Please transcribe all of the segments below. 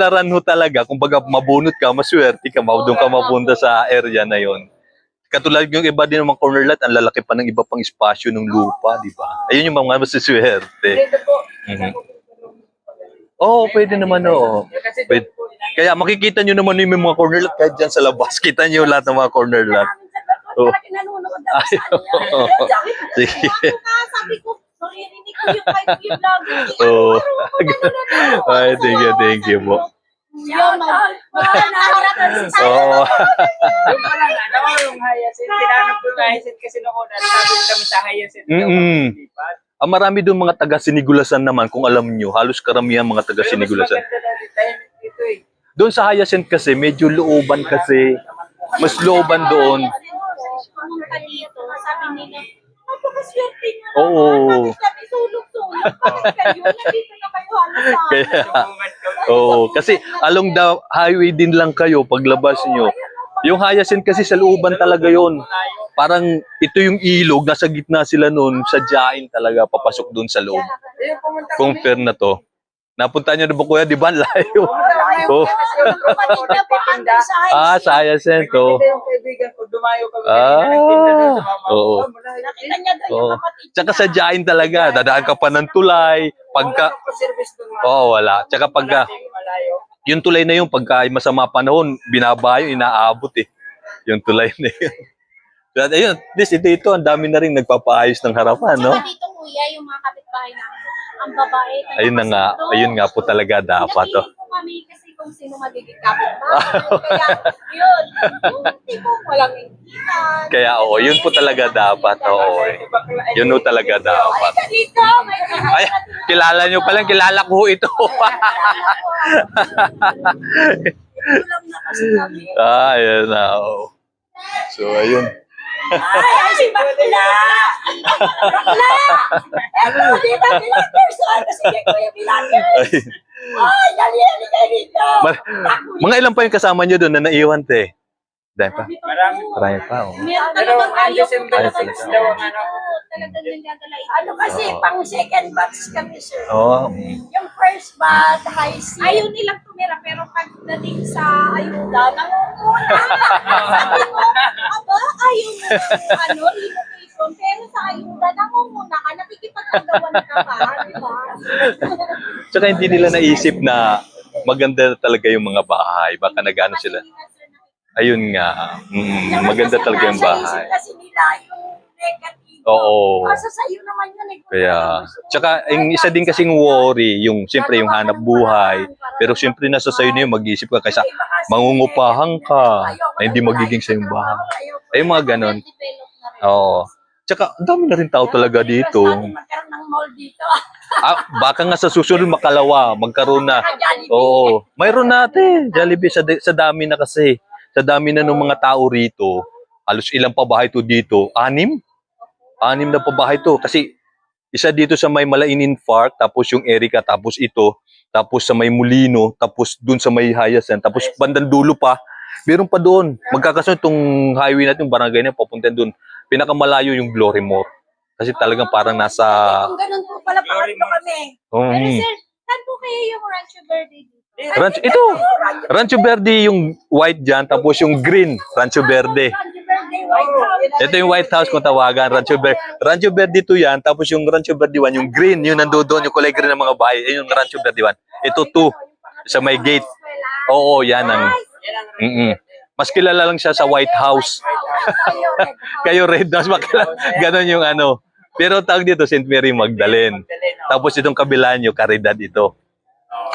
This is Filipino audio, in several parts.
Laran ho talaga, kung baga mabunot ka, maswerte ka, doon ka mapunta sa area na yon. Katulad yung iba din ng mga corner lot, ang lalaki pa ng iba pang espasyo ng lupa, di ba? Ayun yung mga masiswerte. Dito po. Mhm. Oo, oh, pwede naman oo. Pwede. Kaya makikita nyo naman yung mga corner lot kahit dyan sa labas. Kita nyo lahat ng mga corner lot. Oh. Sige. Sabi ko, naririnig ko yung five year vlogger. Oo. Ano, ano, ano, Ay, thank you, thank you po. Yun, mag- mag- si Oo. Yung pala nga, naman yung hyacinth. Tinanong ko yung hyacinth kasi noong una, sabi kami sa hyacinth. Mm-mm. Ah, marami doon mga taga Sinigulasan naman kung alam nyo. Halos karamihan mga taga Pero mas Sinigulasan. maganda daw dito, tahimik dito eh. Doon sa Hyacinth kasi medyo looban kasi. Mas looban doon. Pumunta dito, sabi nila, napakaswerte niya. Oo. Bakit kami sulok-sulok? Bakit kayo? Nandito na kayo halos sa. Kaya, oo. Kasi along the highway din lang kayo paglabas nyo. Yung Hyacinth kasi sa looban talaga yon. Parang ito yung ilog, nasa gitna sila noon, sa Jain talaga, papasok doon sa loob. Kung fair na to. Napunta nyo na ba kuya? Di ba? Ang Layo. Oo. High Ah, sa oh. Nagtitinda yung kaibigan ko, dumayo kami. Ah, kanina, nagtinda doon sa mama ko. oo. Ah, malayo. Nakita niya daw yung Oo. kapatid Tsaka niya. sa Jain talaga, dadaan ka pa ng tulay. Pagka, Wala pa service doon, ma'am. oo, wala. Tsaka pagka, Malayo, malayo. yung tulay na yun, pagka ay masama panahon, binabayo, inaabot eh. Yung tulay na yun. At ayun, at least ito, ito, ang dami na rin nagpapaayos ng harapan, no? Tsaka dito kuya, yung mga kapitbahay namin, ang babae. Ayun na nga, ayun nga po talaga dapat, oh. Pinapilit po kami kasi kung sino magiging kapitbahay. Kaya, yun, yung tipong walang ingitan. Kaya, oo, yun po talaga dapat, oo. eh. Yun po talaga dapat. Halika dito, may Ay, kilala nyo palang, kilala ko ito. Ulam na kasi kami. ah, ayun na, oo. So, ayun. Ay, ay, si Bakla! Bakla! Eto, dito, Pilates! Ay, kasi kay Kuya Pilates! Ay, Ay, dali, dali kayo dito! mga ilan pa yung kasama nyo doon na naiwan, te? Dahil pa? Marami po. Marami pa, oh. Meron Pero talagang ang ayaw December talaga six yung- daw ang ano. Talagang nagdadala Ano kasi, Oo. pang second batch kami, sir. Oo. Yung first batch, high school. Ayaw nilang tumira, pero pagdating sa ayuda, nangunguna. Sabi ayaw mo ng ano, relocation. Pero sa ayuda, nangunguna ka, nakikipag-agawan ka pa, di ba? Tsaka hindi nila naisip na maganda talaga yung mga bahay. Baka nag-ano sila. Ayun nga. Mm, maganda talaga yung bahay. Kasi nila yung negative. Oo. Kasi sa'yo naman yun eh. Kaya, ano tsaka yung isa din kasing worry, yung siyempre yung hanap buhay. Pero siyempre nasa sa'yo na yun, mag-isip ka kaysa mangungupahan ka na hindi magiging sa yung bahay. Ay, mga ganon. Oo. Tsaka, ang dami na rin tao talaga dito. Magkaroon ng mall dito. Ah, baka nga sa susunod makalawa, magkaroon na. Oo. Mayroon natin. Jollibee sa, sa dami na kasi. Sa dami na ng mga tao rito. Halos ilang pabahay to dito? Anim? Anim na pabahay to. Kasi isa dito sa may Malainin Park, tapos yung Erica, tapos ito, tapos sa may Mulino, tapos dun sa may Hyacinth, tapos bandang dulo pa. Meron pa doon. Magkakasunod itong highway natin, yung barangay na papunta doon. Pinakamalayo yung Glorymore. Kasi talagang parang nasa... Kung ganun po pala, pangatlo kami. Pero Um, sir, saan po kayo yung Rancho Verde dito? Rancho, ito! Rancho Verde yung white dyan, tapos yung green, Rancho Verde. Ito yung White House kung tawagan, Rancho Verde. Rancho Verde to yan, tapos yung Rancho Verde 1, yung green, yung nandoon, yung kulay green ng mga bahay, yun yung Rancho Verde 1. Ito two, sa may gate. Oo, yan ang... Ang Mm-mm. Mas kilala lang siya sa White House. Kayo Red House, makilala. Ganon yung ano. Pero tawag dito, St. Mary Magdalene. Tapos itong kabila nyo, Caridad ito.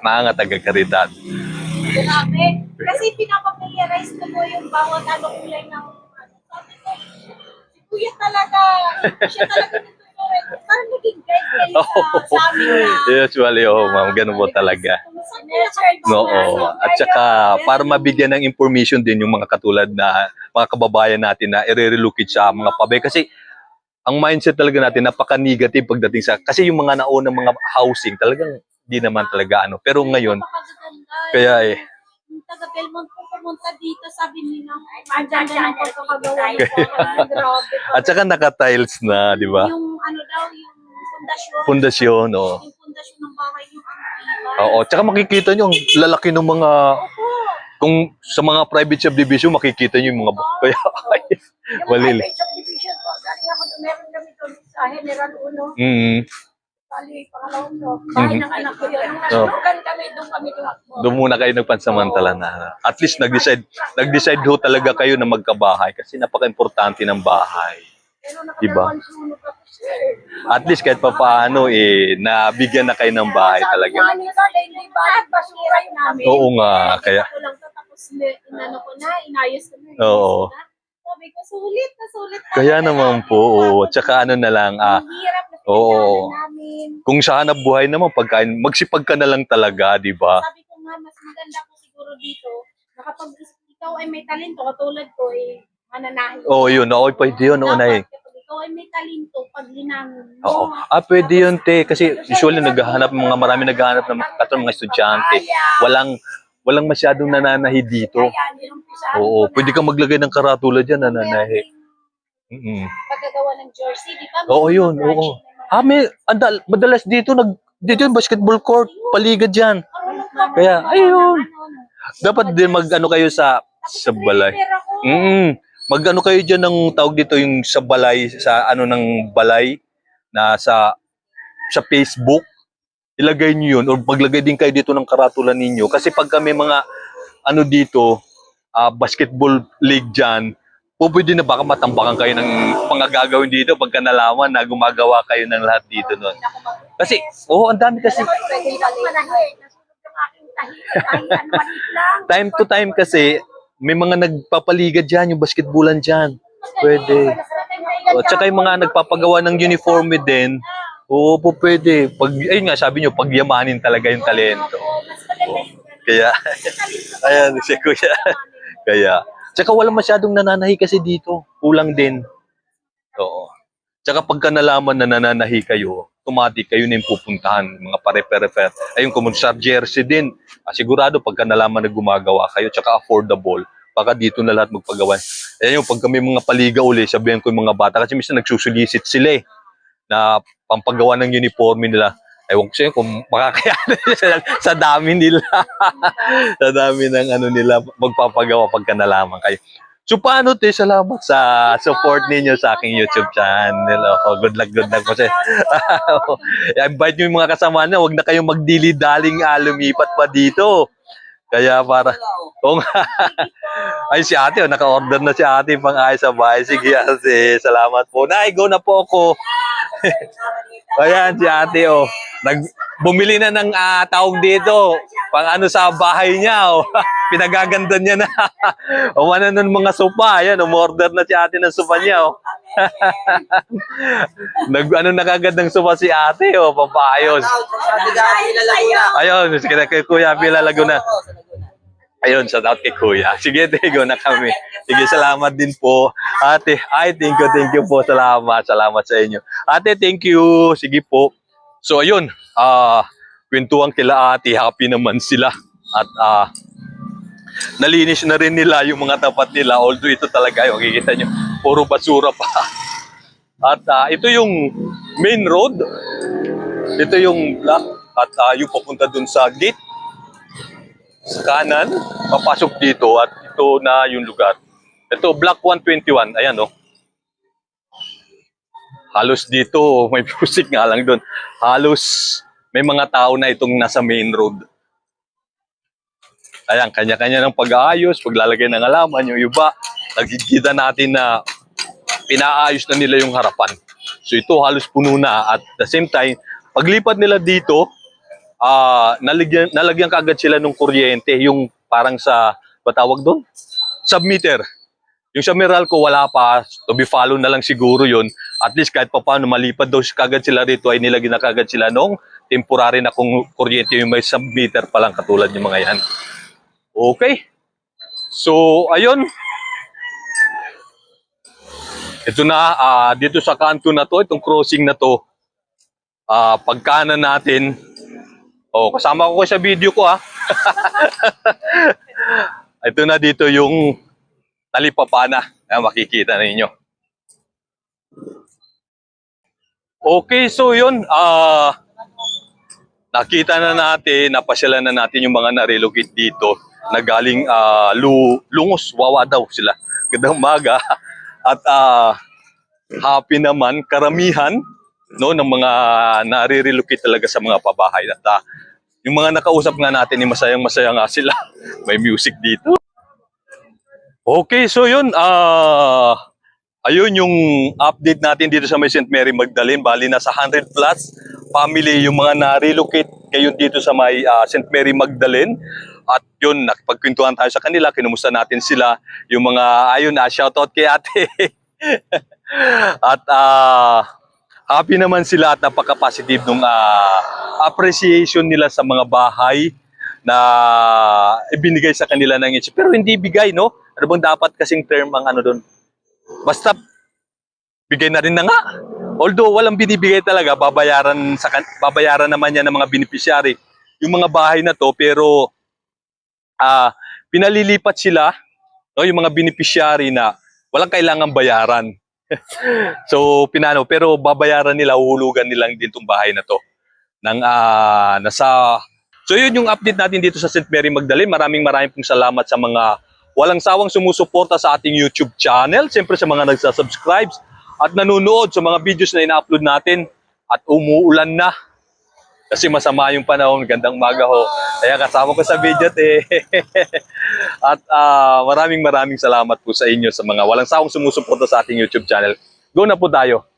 Mga taga Caridad. Grabe. Kasi pinapamiliarize ko po yung bawat ano kulay ng ano. Sabi ko, si Kuya talaga, siya talaga. Parang naging guide kayo sa, sa amin na. Usually, oh, ma'am, ganun po talaga. Oo. At saka, para mabigyan ng information din yung mga katulad na mga kababayan natin na i-relocate sa mga pabe. Kasi, ang mindset talaga natin, napaka-negative pagdating sa, kasi yung mga naunang mga housing, talagang di naman talaga ano. Pero ngayon, kaya eh, taga Belmont po pumunta dito, sabi nila, ang ganda ng pagkakagawa niyo po. Grabe. at saka naka-tiles na, di ba? Yung ano daw, yung pundasyon. Pundasyon, oh. Yung pundasyon ng bahay niyo, ang matibay. Oo, tsaka makikita nyo ang lalaki ng mga Opo. kung sa mga private subdivision makikita nyo yung mga kaya Yung Walil. private subdivision po, galing ako meron kami doon sa General Uno. mm, Bali, pangalawang to. Bahay ng anak ko yun. Nasunugan kami, doon kami tumakbo. doon muna kayo nagpansamantala na. At least nag-decide nag-decide ho talaga kayo na magkabahay kasi napaka-importante ng bahay. Pero Iba. nakadalawang sunog ako, sir. At least kahit pa paano eh nabigyan na kayo ng bahay talaga. Sabi ko, Manila, hindi ba? Basura yun namin. Oo nga, kaya Ako lang to, tapos inano ko na, inayos ko na. Oo. Sabi ko, sulit na sulit. kaya naman po, oo. Tsaka ano na lang, ah, Ang hirap na Oo. pinagdaanan namin. kung sa hanap buhay naman, pagkain, magsipag ka na lang talaga, di ba? Sabi ko nga, mas maganda po siguro dito, na kapag ikaw ay may talento, katulad ko, eh, mananahin. Oo, yun. Oo, pwede yun, oo, Nay. Dapat kapag ikaw ay may talento, pag linangin mo. Oo. Ah, pwede yun, te. Kasi usually naghahanap, mga marami naghahanap ng katulad mga estudyante. Walang, walang masyadong nananahi dito. Nilumpisahan Oo, pwede kang maglagay ng karatula dyan, nananahi. Mm-mm. Pagkagawa ng jersey, di ba? Oo, yun, oo. Ah, may, andal, madalas dito, nag, dito yung basketball court, paligid dyan. Kaya, ayun. ano, ano. Dapat din mag, ano kayo sa, sa balay. ako. Mm. Mag-ano kayo dyan ng tawag dito yung sa balay, sa ano ng balay, na sa, sa Facebook. Ilagay niyo yun, or maglagay din kayo dito ng karatula ninyo. Kasi pag kami mga, ano dito, ah, basketball league dyan, po pwede na baka matambakan kayo ng mga gagawin dito pagka nalaman na gumagawa kayo ng lahat dito nun. Kasi, oo, ang dami kasi. Time to time kasi, may mga nagpapaligad dyan, yung basketballan dyan. Pwede. O, tsaka yung mga nagpapagawa ng uniforme din, oo po pwede. Pag, ayun nga, sabi nyo, pagyamanin talaga yung talento. Yung Kaya, ayan, si Kuya. Kaya, tsaka wala masyadong nananahi kasi dito. Kulang din. Oo. Tsaka pagka nalaman na nananahi kayo, automatic kayo na yung pupuntahan, mga pare-pare-pare. Ayun, kung sa jersey din, ah, sigurado pagka nalaman na gumagawa kayo, tsaka affordable, baka dito na lahat magpagawa. Ayan yung pag kami mga paliga uli, sabihan ko yung mga bata, kasi minsan nagsusulisit sila eh, na pampagawa ng uniforme nila. Ewan ko sa'yo kung makakayanan sa, sa dami nila. sa dami ng ano nila, magpapagawa pagka nalaman kayo. So paano te, salamat sa support ninyo sa aking YouTube channel. Oh, good luck, good luck po sa'yo. Invite nyo yung mga kasama na, huwag na kayong magdili-daling ah, lumipat pa dito. Kaya para, nga. Ay si ate, oh, naka-order na si ate pang ayos sa bahay. Sige ate, salamat po. Nay, go na po ako. Ayan si ate, oh. Nag, bumili na ng ah, tawag dito. Pang ano sa bahay niya, oh. Pinagaganda niya na. o ano nun mga sopa. Ayan, umorder na si ate ng sopa niya, oh. Nag, ano na kagad ng sopa si ate, oh. Papayos. Ayun, kay Kuya Bila Laguna. Ayun, shout out kay Kuya. Sige, go na kami. Sige, salamat din po. Ate, ay, thank you, thank you po. Salamat, salamat sa inyo. Ate, thank you. Sige po. So, ayun, ah, kwentuhan kila ate, happy naman sila. At, ah, nalinis na rin nila yung mga tapat nila. Although ito talaga, yung makikita nyo, puro basura pa. At ah, ito yung main road. Ito yung black at ah, yung papunta dun sa gate sa kanan, papasok dito at ito na yung lugar. Ito, Block 121. Ayan, oh. Halos dito, may music nga lang doon. Halos may mga tao na itong nasa main road. Ayan, kanya-kanya ng pag-aayos, paglalagay ng alaman, yung iba, nagkikita natin na pinaayos na nila yung harapan. So ito halos puno na at the same time, paglipat nila dito, ah nalagyan, nalagyan kaagad sila ng kuryente, yung parang sa, batawag doon? Submeter. Yung sa Meralco, wala pa. To be follow na lang siguro yun. At least kahit pa paano, malipad daw kagad sila rito, ay nilagyan na kagad sila nung temporary na kung kuryente yung may submeter pa lang katulad yung mga yan. Okay. So, ayun. Ito na, ah, dito sa kanto na to, itong crossing na to, ah pagkanan natin, oh, kasama ko sa video ko ah. ito na dito yung talipapana. Ayan, makikita ninyo. Okay, so yun, ah, nakita na natin, napasyalan na natin yung mga na-relocate dito na galing ah, lu lungos, wawa daw sila. Gandang umaga. At ah, happy naman, karamihan no, ng mga nare-relocate talaga sa mga pabahay. At ah, yung mga nakausap nga natin, eh, masayang-masaya nga sila. May music dito. Okay, so yun, ah ayun yung update natin dito sa may St. Mary Magdalene. Bali, nasa 100 plus family yung mga na-relocate ngayon dito sa may ah, St. Mary Magdalene. At yun, nakipagkwentuhan tayo sa kanila, kinumusta natin sila. Yung mga, ayun, ah, shoutout kay ate. at ah, happy naman sila at napaka-positive nung ah, appreciation nila sa mga bahay na ibinigay sa kanila ng itch. Pero hindi bigay, no? Ano bang dapat kasing term ang ano doon? Basta bigay na rin na nga. Although walang binibigay talaga, babayaran sa babayaran naman yan ng mga beneficiary yung mga bahay na to pero ah pinalilipat sila no yung mga beneficiary na walang kailangan bayaran. so pinano pero babayaran nila uhulugan nilang din tong bahay na to ng ah, nasa So yun yung update natin dito sa St. Mary Magdalene. Maraming maraming pong salamat sa mga walang sawang sumusuporta sa ating YouTube channel. Siyempre sa mga nagsasubscribe at nanonood sa mga videos na ina-upload natin. At umuulan na. Kasi masama yung panahon. Gandang umaga ho. Kaya kasama ko sa video eh. at ah, maraming maraming salamat po sa inyo sa mga walang sawang sumusuporta sa ating YouTube channel. Go na po tayo.